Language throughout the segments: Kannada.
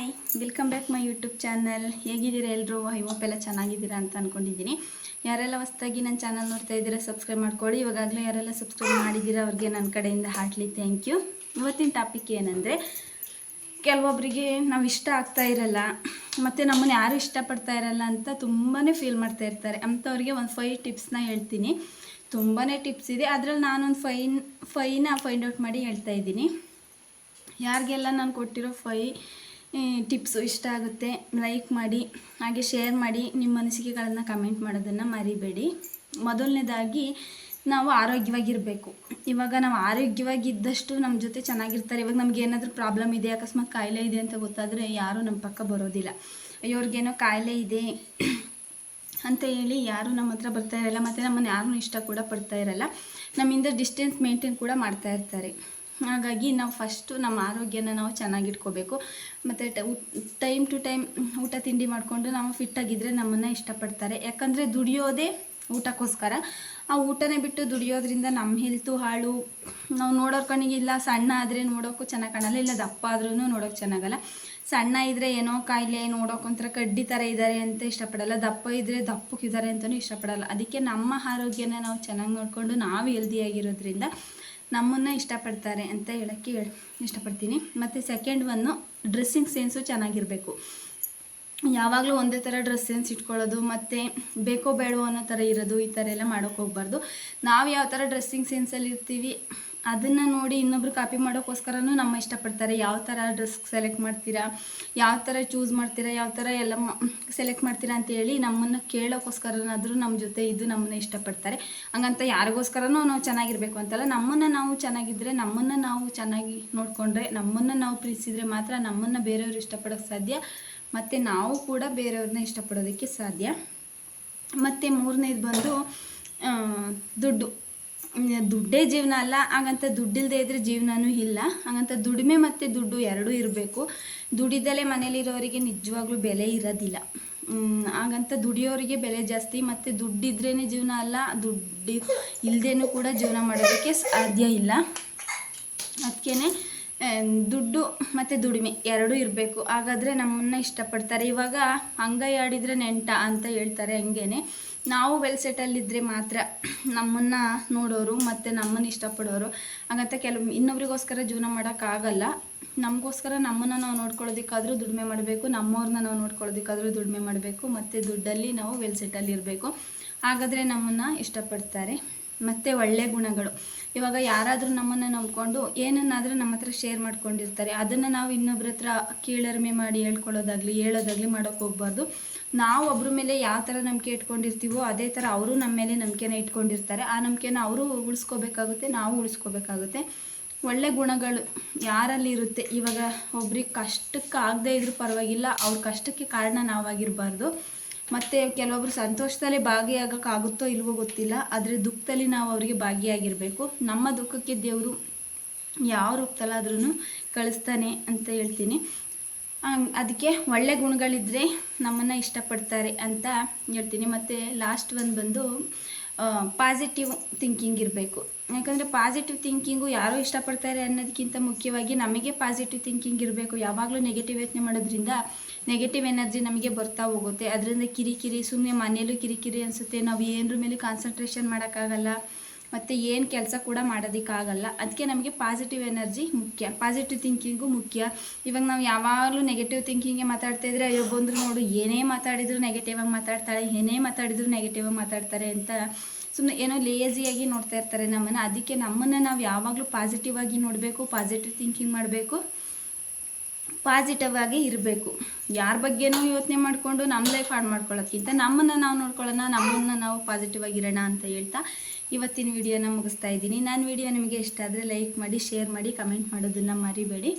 Hi welcome back my YouTube channel ಹೇಗಿದ್ದೀರಾ ಎಲ್ಲರೂ ಐ ಹೋಪ್ ಎಲ್ಲ ಚೆನ್ನಾಗಿದ್ದೀರಾ ಅಂತ ಅಂದ್ಕೊಂಡಿದ್ದೀನಿ ಯಾರೆಲ್ಲ ಹೊಸ್ದಾಗಿ ನನ್ನ ಚಾನಲ್ ನೋಡ್ತಾ ಇದ್ದೀರಾ ಸಬ್ಸ್ಕ್ರೈಬ್ ಮಾಡ್ಕೊಳ್ಳಿ. ಇವಾಗಲೇ ಯಾರೆಲ್ಲ ಸಬ್ಸ್ಕ್ರೈಬ್ ಮಾಡಿದ್ದೀರಾ, ಅವ್ರಿಗೆ ನನ್ನ ಕಡೆಯಿಂದ ಹಾರ್ಟ್ಲಿ ಥ್ಯಾಂಕ್ ಯು ಇವತ್ತಿನ ಟಾಪಿಕ್ ಏನಂದರೆ ಕೆಲವೊಬ್ಬರಿಗೆ ನಾವು ಇಷ್ಟ ಆಗ್ತಾ ಇರಲ್ಲ, ಮತ್ತು ನಮ್ಮನ್ನು ಯಾರು ಇಷ್ಟಪಡ್ತಾ ಇರಲ್ಲ ಅಂತ ತುಂಬಾ ಫೀಲ್ ಮಾಡ್ತಾ ಇರ್ತಾರೆ. ಅಂಥವ್ರಿಗೆ ಒಂದು ಫೈವ್ ಟಿಪ್ಸ್ನ ಹೇಳ್ತೀನಿ. ತುಂಬಾ ಟಿಪ್ಸ್ ಇದೆ. ಅದರಲ್ಲಿ ನಾನೊಂದು ಫೈನ್ ಫೈನ ಫೈಂಡ್ ಔಟ್ ಮಾಡಿ ಹೇಳ್ತಾ ಇದ್ದೀನಿ. ಯಾರಿಗೆಲ್ಲ ನಾನು ಕೊಟ್ಟಿರೋ ಫೈ ಟಿಪ್ಸು ಇಷ್ಟ ಆಗುತ್ತೆ. ಲೈಕ್ ಮಾಡಿ, ಹಾಗೆ ಶೇರ್ ಮಾಡಿ ನಿಮ್ಮ ಅನಿಸಿಕೆಗಳನ್ನು ಕಮೆಂಟ್ ಮಾಡೋದನ್ನು ಮರಿಬೇಡಿ. ಮೊದಲನೇದಾಗಿ ನಾವು ಆರೋಗ್ಯವಾಗಿರಬೇಕು. ಇವಾಗ ನಾವು ಆರೋಗ್ಯವಾಗಿದ್ದಷ್ಟು ನಮ್ಮ ಜೊತೆ ಚೆನ್ನಾಗಿರ್ತಾರೆ. ಇವಾಗ ನಮ್ಗೆ ಏನಾದರೂ ಪ್ರಾಬ್ಲಮ್ ಇದೆ, ಅಕಸ್ಮಾತ್ ಕಾಯಿಲೆ ಇದೆ ಅಂತ ಗೊತ್ತಾದರೆ ಯಾರೂ ನಮ್ಮ ಪಕ್ಕ ಬರೋದಿಲ್ಲ. ಇವ್ರಿಗೇನೋ ಕಾಯಿಲೆ ಇದೆ ಅಂತ ಹೇಳಿ ಯಾರೂ ನಮ್ಮ ಹತ್ರ ಬರ್ತಾ ಇರಲ್ಲ. ಮತ್ತು ನಮ್ಮನ್ನು ಯಾರನ್ನೂ ಇಷ್ಟ ಕೂಡ ಪಡ್ತಾ ಇರಲ್ಲ. ನಮ್ಮಿಂದ ಡಿಸ್ಟೆನ್ಸ್ ಮೇಂಟೈನ್ ಕೂಡ ಮಾಡ್ತಾ ಇರ್ತಾರೆ. ಹಾಗಾಗಿ ನಾವು ಫಸ್ಟು ನಮ್ಮ ಆರೋಗ್ಯನ ನಾವು ಚೆನ್ನಾಗಿಟ್ಕೋಬೇಕು. ಮತ್ತು ಟೈಮ್ ಟು ಟೈಮ್ ಊಟ ತಿಂಡಿ ಮಾಡಿಕೊಂಡು ನಾವು ಫಿಟ್ಟಾಗಿದ್ದರೆ ನಮ್ಮನ್ನು ಇಷ್ಟಪಡ್ತಾರೆ. ಯಾಕಂದರೆ ದುಡಿಯೋದೇ ಊಟಕ್ಕೋಸ್ಕರ. ಆ ಊಟನೇ ಬಿಟ್ಟು ದುಡಿಯೋದ್ರಿಂದ ನಮ್ಮ ಹೆಲ್ತು ಹಾಳು. ನಾವು ನೋಡೋರು ಕಣ್ಣಿಗೆ ಇಲ್ಲ, ಸಣ್ಣ ಆದರೆ ನೋಡೋಕ್ಕೂ ಚೆನ್ನಾಗಿ ಕಾಣಲ್ಲ, ಇಲ್ಲ ದಪ್ಪ ಆದ್ರೂ ನೋಡೋಕೆ ಚೆನ್ನಾಗಲ್ಲ. ಸಣ್ಣ ಇದ್ದರೆ ಏನೋ ಕಾಯಿಲೆ, ನೋಡೋಕೆ ಒಂಥರ ಕಡ್ಡಿ ಥರ ಇದ್ದಾರೆ ಅಂತ ಇಷ್ಟಪಡಲ್ಲ, ದಪ್ಪ ಇದ್ದರೆ ದಪ್ಪಕ್ಕಿದ್ದಾರೆ ಅಂತಲೂ ಇಷ್ಟಪಡಲ್ಲ. ಅದಕ್ಕೆ ನಮ್ಮ ಆರೋಗ್ಯನ ನಾವು ಚೆನ್ನಾಗಿ ನೋಡಿಕೊಂಡು ನಾವು ಹೆಲ್ದಿಯಾಗಿರೋದ್ರಿಂದ ನಮ್ಮನ್ನು ಇಷ್ಟಪಡ್ತಾರೆ ಅಂತ ಹೇಳೋಕ್ಕೆ ಹೇಳಿ ಇಷ್ಟಪಡ್ತೀನಿ. ಮತ್ತು ಸೆಕೆಂಡ್ ಒನ್ನು ಡ್ರೆಸ್ಸಿಂಗ್ ಸೆನ್ಸು ಚೆನ್ನಾಗಿರಬೇಕು. ಯಾವಾಗಲೂ ಒಂದೇ ಥರ ಡ್ರೆಸ್ ಸೆನ್ಸ್ ಇಟ್ಕೊಳ್ಳೋದು, ಮತ್ತು ಬೇಕೋ ಬೇಡವೋ ಅನ್ನೋ ಥರ ಇರೋದು, ಈ ಥರ ಎಲ್ಲ ಮಾಡೋಕ್ಕೆ ಹೋಗ್ಬಾರ್ದು. ನಾವು ಯಾವ ಥರ ಡ್ರೆಸ್ಸಿಂಗ್ ಸೆನ್ಸಲ್ಲಿ ಇರ್ತೀವಿ ಅದನ್ನು ನೋಡಿ ಇನ್ನೊಬ್ರು ಕಾಪಿ ಮಾಡೋಕ್ಕೋಸ್ಕರನೂ ನಮ್ಮ ಇಷ್ಟಪಡ್ತಾರೆ. ಯಾವ ಥರ ಡ್ರೆಸ್ ಸೆಲೆಕ್ಟ್ ಮಾಡ್ತೀರಾ, ಯಾವ ಥರ ಚೂಸ್ ಮಾಡ್ತೀರಾ, ಯಾವ ಥರ ಎಲ್ಲ ಸೆಲೆಕ್ಟ್ ಮಾಡ್ತೀರಾ ಅಂತ ಹೇಳಿ ನಮ್ಮನ್ನು ಕೇಳೋಕ್ಕೋಸ್ಕರನಾದರೂ ನಮ್ಮ ಜೊತೆ ಇದು ನಮ್ಮನ್ನು ಇಷ್ಟಪಡ್ತಾರೆ. ಹಂಗಂತ ಯಾರಿಗೋಸ್ಕರನೂ ನಾವು ಚೆನ್ನಾಗಿರಬೇಕು ಅಂತಲ್ಲ, ನಮ್ಮನ್ನು ನಾವು ಚೆನ್ನಾಗಿದ್ದರೆ ನಮ್ಮನ್ನು ನಾವು ಚೆನ್ನಾಗಿ ನೋಡಿಕೊಂಡ್ರೆ, ನಮ್ಮನ್ನು ನಾವು ಪ್ರೀತಿಸಿದರೆ ಮಾತ್ರ ನಮ್ಮನ್ನು ಬೇರೆಯವರು ಇಷ್ಟಪಡೋಕ್ಕೆ ಸಾಧ್ಯ. ಮತ್ತು ನಾವು ಕೂಡ ಬೇರೆಯವ್ರನ್ನ ಇಷ್ಟಪಡೋದಕ್ಕೆ ಸಾಧ್ಯ. ಮತ್ತು ಮೂರನೇದು ಬಂದು ದುಡ್ಡು. ದುಡ್ಡೇ ಜೀವನ ಅಲ್ಲ, ಹಾಗಂತ ದುಡ್ಡಿಲ್ಲದೆ ಇದ್ದರೆ ಜೀವನನೂ ಇಲ್ಲ. ಹಾಗಂತ ದುಡಿಮೆ ಮತ್ತು ದುಡ್ಡು ಎರಡೂ ಇರಬೇಕು. ದುಡಿದಲೇ ಮನೇಲಿರೋರಿಗೆ ನಿಜವಾಗ್ಲೂ ಬೆಲೆ ಇರೋದಿಲ್ಲ. ಹಾಗಂತ ದುಡಿಯೋರಿಗೆ ಬೆಲೆ ಜಾಸ್ತಿ, ಮತ್ತು ದುಡ್ಡಿದ್ರೇ ಜೀವನ ಅಲ್ಲ, ದುಡ್ಡು ಇಲ್ಲದೇನೂ ಕೂಡ ಜೀವನ ಮಾಡೋದಕ್ಕೆ ಸಾಧ್ಯ ಇಲ್ಲ. ಅದಕ್ಕೇ ದುಡ್ಡು ಮತ್ತು ದುಡಿಮೆ ಎರಡೂ ಇರಬೇಕು. ಹಾಗಾದರೆ ನಮ್ಮನ್ನು ಇಷ್ಟಪಡ್ತಾರೆ. ಇವಾಗ ಅಂಗೈ ಆಡಿದರೆ ನೆಂಟ ಅಂತ ಹೇಳ್ತಾರೆ ಹಂಗೇನೆ. ನಾವು ವೆಲ್ ಸೆಟಲ್ಲಿದ್ದರೆ ಮಾತ್ರ ನಮ್ಮನ್ನು ನೋಡೋರು ಮತ್ತು ನಮ್ಮನ್ನು ಇಷ್ಟಪಡೋರು. ಹಾಗಂತ ಕೆಲವು ಇನ್ನೊಬ್ರಿಗೋಸ್ಕರ ಜೀವನ ಮಾಡೋಕ್ಕಾಗಲ್ಲ ನಮಗೋಸ್ಕರ ನಮ್ಮನ್ನು ನಾವು ನೋಡ್ಕೊಳ್ಳೋದಕ್ಕಾದರೂ ದುಡಿಮೆ ಮಾಡಬೇಕು ನಮ್ಮವ್ರನ್ನ ನಾವು ನೋಡ್ಕೊಳ್ಳೋದಕ್ಕಾದರೂ ದುಡಿಮೆ ಮಾಡಬೇಕು, ಮತ್ತು ದುಡ್ಡಲ್ಲಿ ನಾವು ವೆಲ್ ಸೆಟಲ್ಲಿರಬೇಕು ಹಾಗಾದರೆ ನಮ್ಮನ್ನು ಇಷ್ಟಪಡ್ತಾರೆ. ಮತ್ತು ಒಳ್ಳೆಯ ಗುಣಗಳು. ಇವಾಗ ಯಾರಾದರೂ ನಮ್ಮನ್ನು ನಂಬ್ಕೊಂಡು ಏನನ್ನಾದರೂ ನಮ್ಮ ಹತ್ರ ಶೇರ್ ಮಾಡ್ಕೊಂಡಿರ್ತಾರೆ. ಅದನ್ನು ನಾವು ಇನ್ನೊಬ್ರ ಹತ್ರ ಕೀಳರಿಮೆ ಮಾಡಿ ಹೇಳ್ಕೊಳ್ಳೋದಾಗಲಿ, ಹೇಳೋದಾಗಲಿ ಮಾಡೋಕ್ಕೆ ಹೋಗ್ಬಾರ್ದು. ನಾವು ಒಬ್ಬರ ಮೇಲೆ ಯಾವ ಥರ ನಂಬಿಕೆ ಇಟ್ಕೊಂಡಿರ್ತೀವೋ ಅದೇ ಥರ ಅವರು ನಮ್ಮ ಮೇಲೆ ನಂಬಿಕೆನ ಇಟ್ಕೊಂಡಿರ್ತಾರೆ. ಆ ನಂಬಿಕೆನ ಅವರು ಉಳಿಸ್ಕೋಬೇಕಾಗುತ್ತೆ, ನಾವು ಉಳಿಸ್ಕೋಬೇಕಾಗುತ್ತೆ. ಒಳ್ಳೆ ಗುಣಗಳು ಯಾರಲ್ಲಿ ಇರುತ್ತೆ? ಇವಾಗ ಒಬ್ರಿಗೆ ಕಷ್ಟಕ್ಕೆ ಆಗದೇ ಇದ್ರೂ ಪರವಾಗಿಲ್ಲ, ಅವ್ರ ಕಷ್ಟಕ್ಕೆ ಕಾರಣ ನಾವಾಗಿರಬಾರ್ದು. ಮತ್ತು ಕೆಲವೊಬ್ರು ಸಂತೋಷದಲ್ಲೇ ಭಾಗಿಯಾಗೋಕ್ಕಾಗುತ್ತೋ ಇಲ್ವೋ ಗೊತ್ತಿಲ್ಲ, ಆದರೆ ದುಃಖದಲ್ಲಿ ನಾವು ಅವರಿಗೆ ಭಾಗಿಯಾಗಿರಬೇಕು. ನಮ್ಮ ದುಃಖಕ್ಕೆ ದೇವರು ಯಾವ ರೂಪದಲ್ಲಾದ್ರೂ ಕಳಿಸ್ತಾನೆ ಅಂತ ಹೇಳ್ತೀನಿ. ಅದಕ್ಕೆ ಒಳ್ಳೆ ಗುಣಗಳಿದ್ದರೆ ನಮ್ಮನ್ನು ಇಷ್ಟಪಡ್ತಾರೆ ಅಂತ ಹೇಳ್ತೀನಿ. ಮತ್ತು ಲಾಸ್ಟ್ ಒಂದು ಬಂದು ಪಾಸಿಟಿವ್ ಥಿಂಕಿಂಗ್ ಇರಬೇಕು. ಯಾಕಂದರೆ ಪಾಸಿಟಿವ್ ಥಿಂಕಿಂಗು ಯಾರು ಇಷ್ಟಪಡ್ತಾರೆ ಅನ್ನೋದಕ್ಕಿಂತ ಮುಖ್ಯವಾಗಿ ನಮಗೆ ಪಾಸಿಟಿವ್ ಥಿಂಕಿಂಗ್ ಇರಬೇಕು. ಯಾವಾಗಲೂ ನೆಗೆಟಿವ್ ಯೋಚನೆ ಮಾಡೋದ್ರಿಂದ ನೆಗೆಟಿವ್ ಎನರ್ಜಿ ನಮಗೆ ಬರ್ತಾ ಹೋಗುತ್ತೆ. ಅದರಿಂದ ಕಿರಿಕಿರಿ ಸುಮ್ಮನೆ ಮನೆಯಲ್ಲೂ ಕಿರಿಕಿರಿ ಅನಿಸುತ್ತೆ. ನಾವು ಏನರ ಮೇಲೆ ಕಾನ್ಸಂಟ್ರೇಷನ್ ಮಾಡೋಕ್ಕಾಗಲ್ಲ. ಮತ್ತು ಏನು ಕೆಲಸ ಕೂಡ ಮಾಡೋದಕ್ಕಾಗಲ್ಲ. ಅದಕ್ಕೆ ನಮಗೆ ಪಾಸಿಟಿವ್ ಎನರ್ಜಿ ಮುಖ್ಯ. ಪಾಸಿಟಿವ್ ಥಿಂಕಿಂಗು ಮುಖ್ಯ. ಇವಾಗ ನಾವು ಯಾವಾಗಲೂ ನೆಗೆಟಿವ್ ಥಿಂಕಿಂಗೇ ಮಾತಾಡ್ತಾ ಇದ್ರೆ, ಅಯ್ಯೋ ಬಂದರು ನೋಡು, ಏನೇ ಮಾತಾಡಿದ್ರು ನೆಗೆಟಿವ್ ಆಗಿ ಮಾತಾಡ್ತಾಳೆ ಏನೇ ಮಾತಾಡಿದ್ರು ನೆಗೆಟಿವ್ ಆಗಿ ಮಾತಾಡ್ತಾರೆ ಅಂತ ಸುಮ್ಮನೆ ಏನೋ ಲೇಜಿಯಾಗಿ ನೋಡ್ತಾ ಇರ್ತಾರೆ ನಮ್ಮನ್ನು. ಅದಕ್ಕೆ ನಮ್ಮನ್ನು ನಾವು ಯಾವಾಗಲೂ ಪಾಸಿಟಿವ್ ಆಗಿ ನೋಡಬೇಕು ಪಾಸಿಟಿವ್ ಥಿಂಕಿಂಗ್ ಮಾಡಬೇಕು. ಪಾಸಿಟಿವ್ ಆಗಿ ಇರಬೇಕು. ಯಾರ ಬಗ್ಗೆನೂ ಯೋಚನೆ ಮಾಡಿಕೊಂಡು ನಮ್ಮ ಲೈಫ್ ಹಾಳು ಮಾಡ್ಕೊಳ್ಳೋಕ್ಕಿಂತ ನಮ್ಮನ್ನು ನಾವು ನೋಡ್ಕೊಳ್ಳೋಣ, ನಮ್ಮನ್ನು ನಾವು ಪಾಸಿಟಿವ್ ಆಗಿರೋಣ ಅಂತ ಹೇಳ್ತಾ ಇವತ್ತಿನ ವಿಡಿಯೋನ ಮುಗಿಸ್ತಾ ಇದ್ದೀನಿ. ನಾನು ವಿಡಿಯೋ ನಿಮಗೆ ಇಷ್ಟ ಆದರೆ ಲೈಕ್ ಮಾಡಿ ಶೇರ್ ಮಾಡಿ ಕಮೆಂಟ್ ಮಾಡೋದನ್ನು ಮರಿಬೇಡಿ.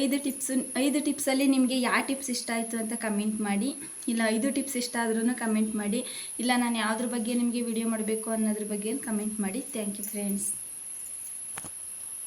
ಐದು ಟಿಪ್ಸು ಐದು ಟಿಪ್ಸಲ್ಲಿ ನಿಮಗೆ ಯಾವ ಟಿಪ್ಸ್ ಇಷ್ಟ ಆಯಿತು ಅಂತ ಕಮೆಂಟ್ ಮಾಡಿ. ಇಲ್ಲ ಐದು ಟಿಪ್ಸ್ ಇಷ್ಟ ಆದ್ರೂ ಕಮೆಂಟ್ ಮಾಡಿ. ಇಲ್ಲ ನಾನು ಯಾವುದ್ರ ಬಗ್ಗೆ ನಿಮಗೆ ವಿಡಿಯೋ ಮಾಡಬೇಕು ಅನ್ನೋದ್ರ ಬಗ್ಗೆ ಕಮೆಂಟ್ ಮಾಡಿ. Thank you friends